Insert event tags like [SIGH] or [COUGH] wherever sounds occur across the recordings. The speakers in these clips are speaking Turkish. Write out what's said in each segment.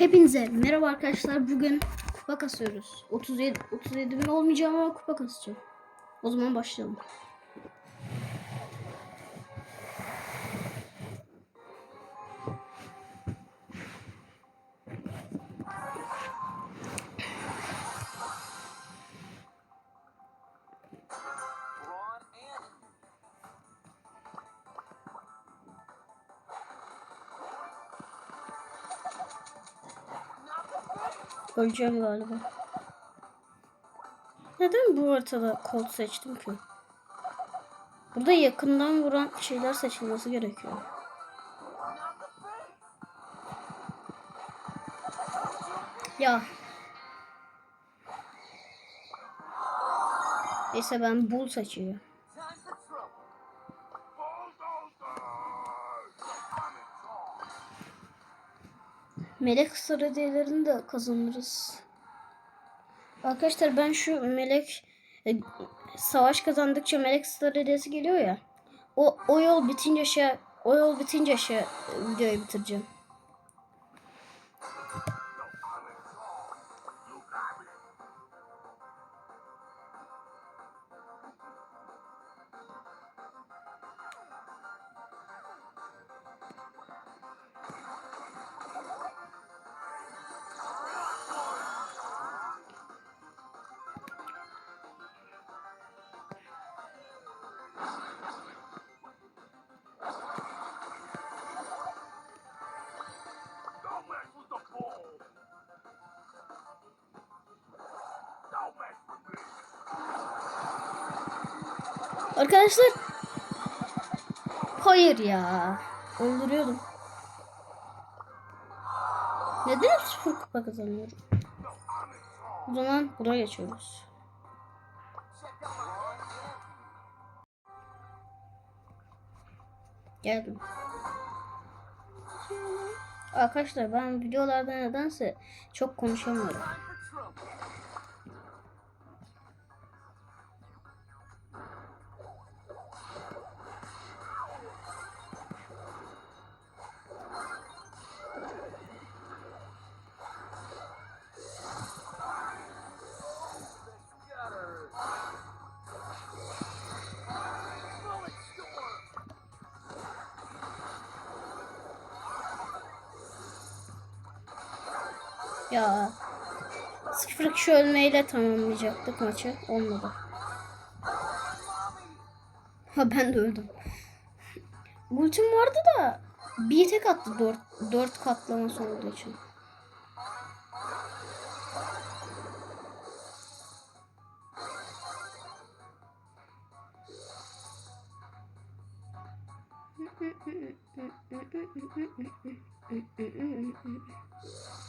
Hepinize merhaba arkadaşlar. Bugün kupa kasıyoruz. 37 37 bin olmayacağım ama kupa kasacağım. O zaman başlayalım. Öleceğim galiba. Neden bu haritada kol seçtim ki? Burada yakından vuran şeyler seçilmesi gerekiyor. Ya. Neyse ben bul seçiyorum. Melek sır hediyelerini de kazanırız. Arkadaşlar ben şu melek e, savaş kazandıkça melek sır hediyesi geliyor ya. O, o yol bitince şey o yol bitince şey e, videoyu bitireceğim. Arkadaşlar Hayır ya. Öldürüyordum. Neden hep sıfır kupa kazanıyorum? O zaman buna geçiyoruz. Geldim. Arkadaşlar ben videolarda nedense çok konuşamıyorum. Ya 0 kişi ölmeyle tamamlayacaktık maçı. Olmadı. Ha ben de öldüm. Ultim vardı da bir tek attı 4, 4 katlaması olduğu için. [LAUGHS]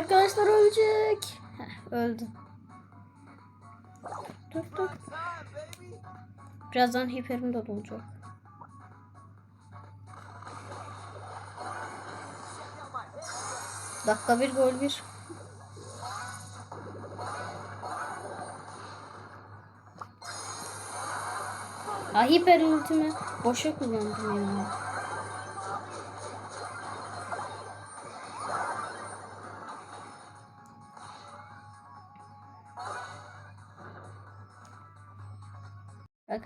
arkadaşlar ölecek. Heh, öldü. Dur dur. Birazdan hiperim de dolacak. Dakika bir gol bir. Ah hiper ultimi boşa kullandım ya.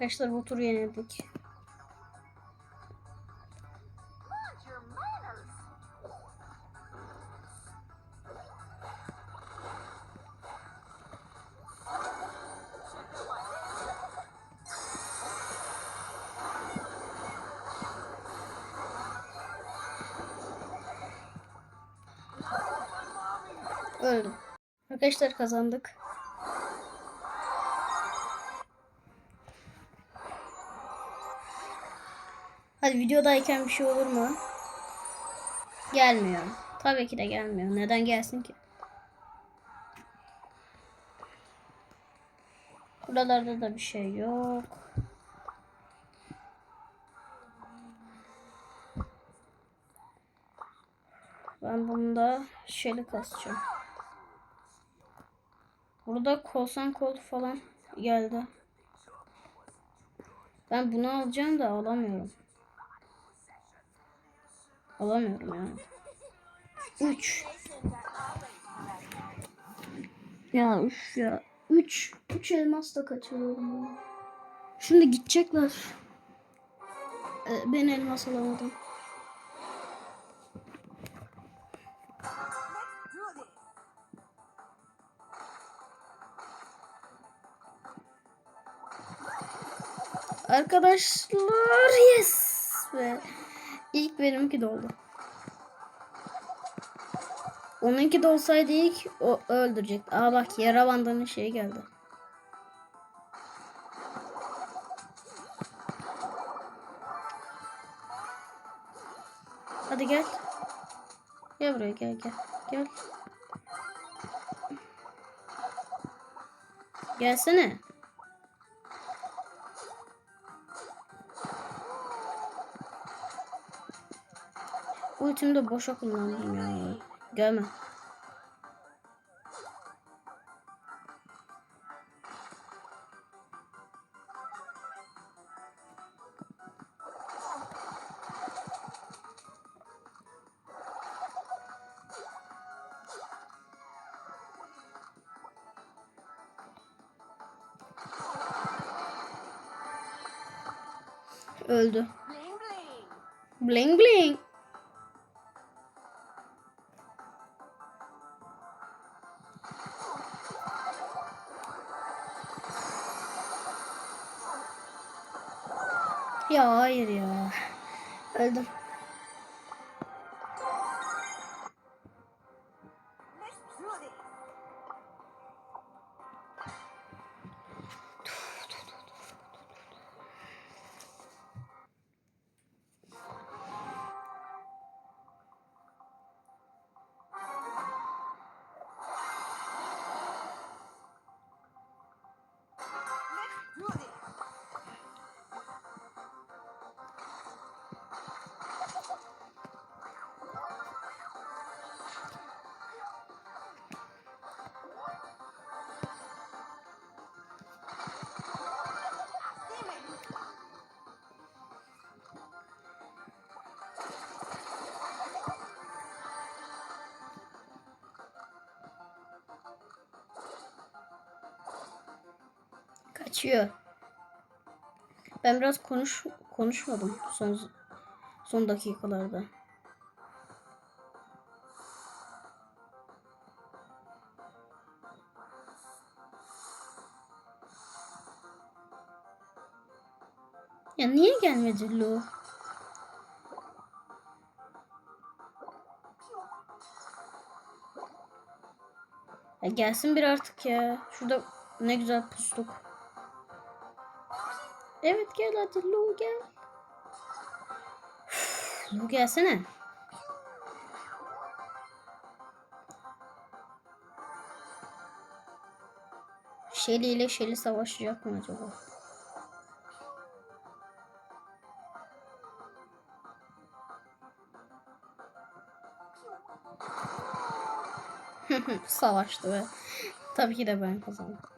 Arkadaşlar bu turu yenildik. Öldüm. Arkadaşlar kazandık. Hadi videodayken bir şey olur mu? Gelmiyor. Tabii ki de gelmiyor. Neden gelsin ki? Buralarda da bir şey yok. Ben bunda şeyle kasacağım. Burada korsan kol falan geldi. Ben bunu alacağım da alamıyorum. Alamıyorum yani. 3 Ya üf ya. 3 3 elmas da kaçırıyorum ya. Şimdi gidecekler. Ee, ben elmas alamadım. Arkadaşlar yes ve ilk benimki doldu. Onunki de olsaydı ilk o öldürecekti. Aa bak yara bandının şeyi geldi. Hadi gel. Gel buraya gel gel. Gel. Gelsene. Ultimi de boşa kullandım ya. Gelme. Öldü. Bling bling. Ya hayır ya. Öldüm. Kaçıyor. Ben biraz konuş konuşmadım son son dakikalarda. Ya niye gelmedi Lu? Ya gelsin bir artık ya. Şurada ne güzel pustuk. Evet gel hadi Lu gel. Üf, Lu gelsene. Shelly ile Shelly savaşacak mı acaba? [LAUGHS] Savaştı ve tabii ki de ben kazandım.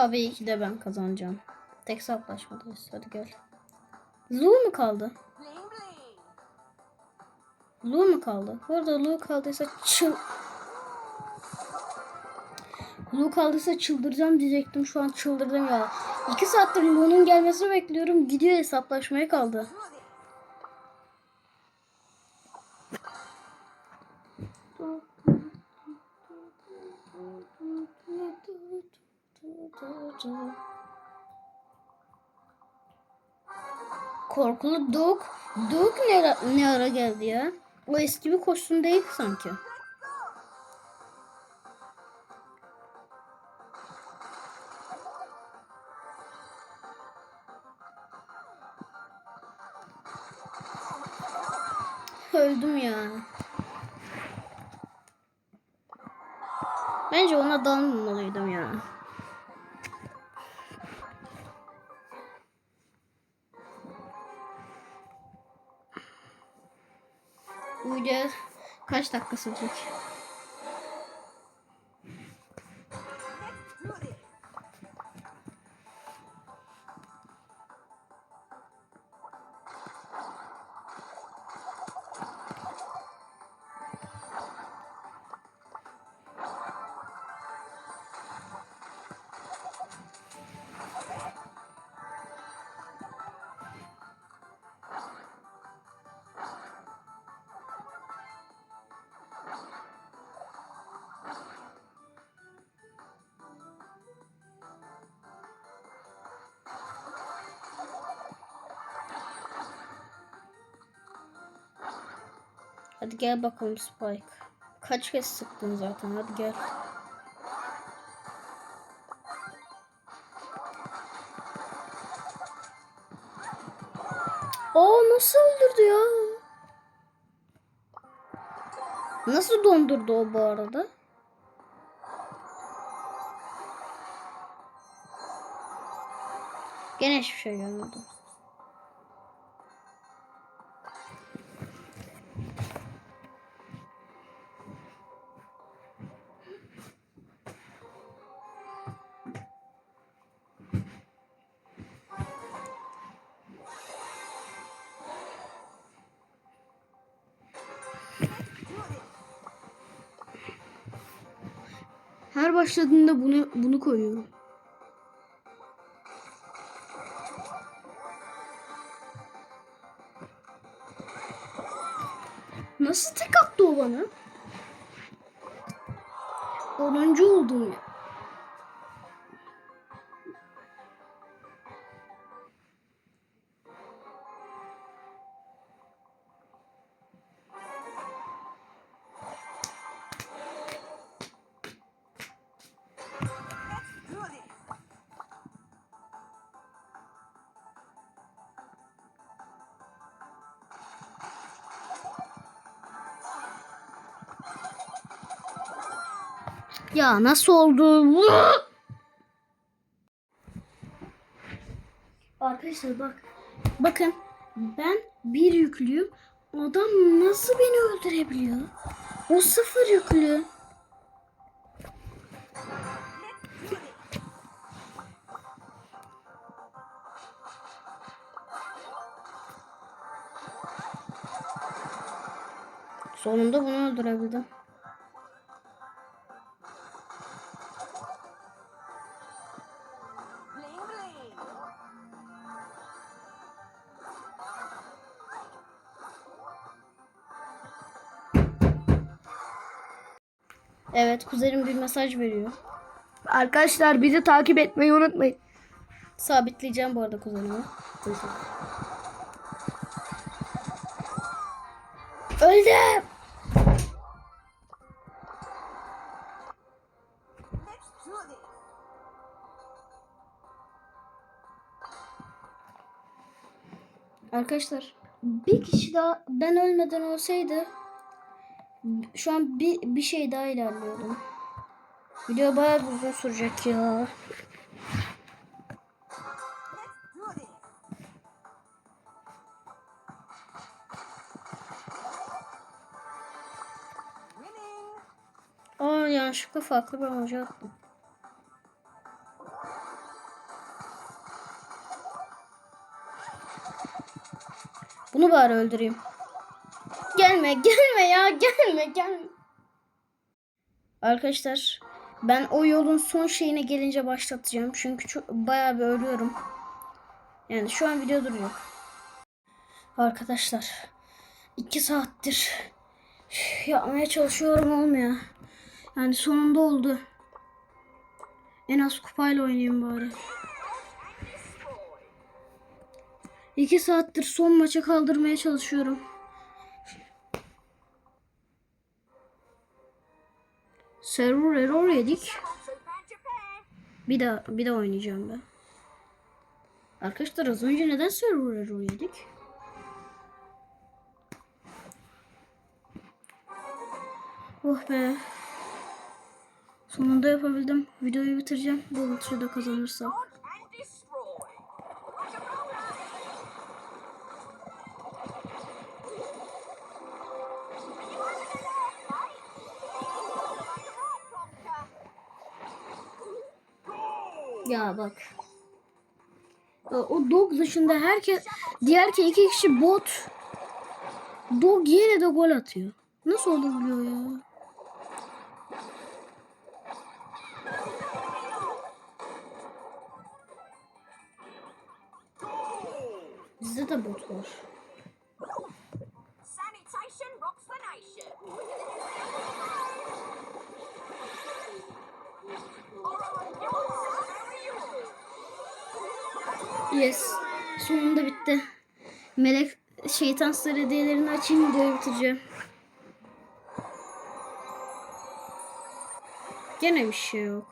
Tabii ki de ben kazanacağım. Tek savaşmadayız. Hadi gel. Lu mu kaldı? Lu mu kaldı? Bu arada Lu kaldıysa çıl... Lu kaldıysa çıldıracağım diyecektim. Şu an çıldırdım ya. İki saattir Lu'nun gelmesini bekliyorum. Gidiyor hesaplaşmaya kaldı. Korkulu Duk. Duk ne, ara- ne ara geldi ya? O eski bir kostüm değil sanki. Öldüm ya. Bence ona dalmamalıydım ya. Kaç dakika sürecek? Hadi gel bakalım Spike. Kaç kez sıktın zaten hadi gel. Aa nasıl öldürdü ya? Nasıl dondurdu o bu arada? Gene hiçbir şey görmedim. Her başladığında bunu bunu koyuyorum. Nasıl tek attı o bana? Onuncu oldum ya. Ya nasıl oldu? Arkadaşlar bak. Bakın ben bir yüklüyüm. Adam nasıl beni öldürebiliyor? O sıfır yüklü. Sonunda bunu öldürebildim. Evet kuzenim bir mesaj veriyor. Arkadaşlar bizi takip etmeyi unutmayın. Sabitleyeceğim bu arada kuzenimi. Öldüm. Arkadaşlar bir kişi daha ben ölmeden olsaydı şu an bir, bir şey daha ilerliyordum. Video bayağı uzun sürecek ya. Aa yanlışlıkla farklı bir emoji attım. Bunu bari öldüreyim. Gelme gelme ya gelme gelme. Arkadaşlar Ben o yolun son şeyine gelince başlatacağım. Çünkü çok, bayağı bir ölüyorum. Yani şu an video duruyor. Arkadaşlar. iki saattir yapmaya çalışıyorum olmuyor. Yani sonunda oldu. En az kupayla oynayayım bari. İki saattir son maça kaldırmaya çalışıyorum. Server error yedik. Bir daha bir daha oynayacağım ben. Arkadaşlar az önce neden server error yedik? Oh be. Sonunda yapabildim. Videoyu bitireceğim. Bu ultra'da kazanırsak. Ya bak. O dog dışında herkes diğer ki iki kişi bot. Dog yine de gol atıyor. Nasıl olabiliyor ya? Bizde de bot var. Yes. Sonunda bitti. Melek şeytan star hediyelerini açayım videoyu bitireceğim. Gene bir şey yok.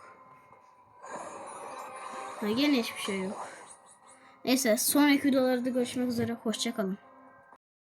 Ha, gene hiçbir şey yok. Neyse sonraki videolarda görüşmek üzere. Hoşçakalın.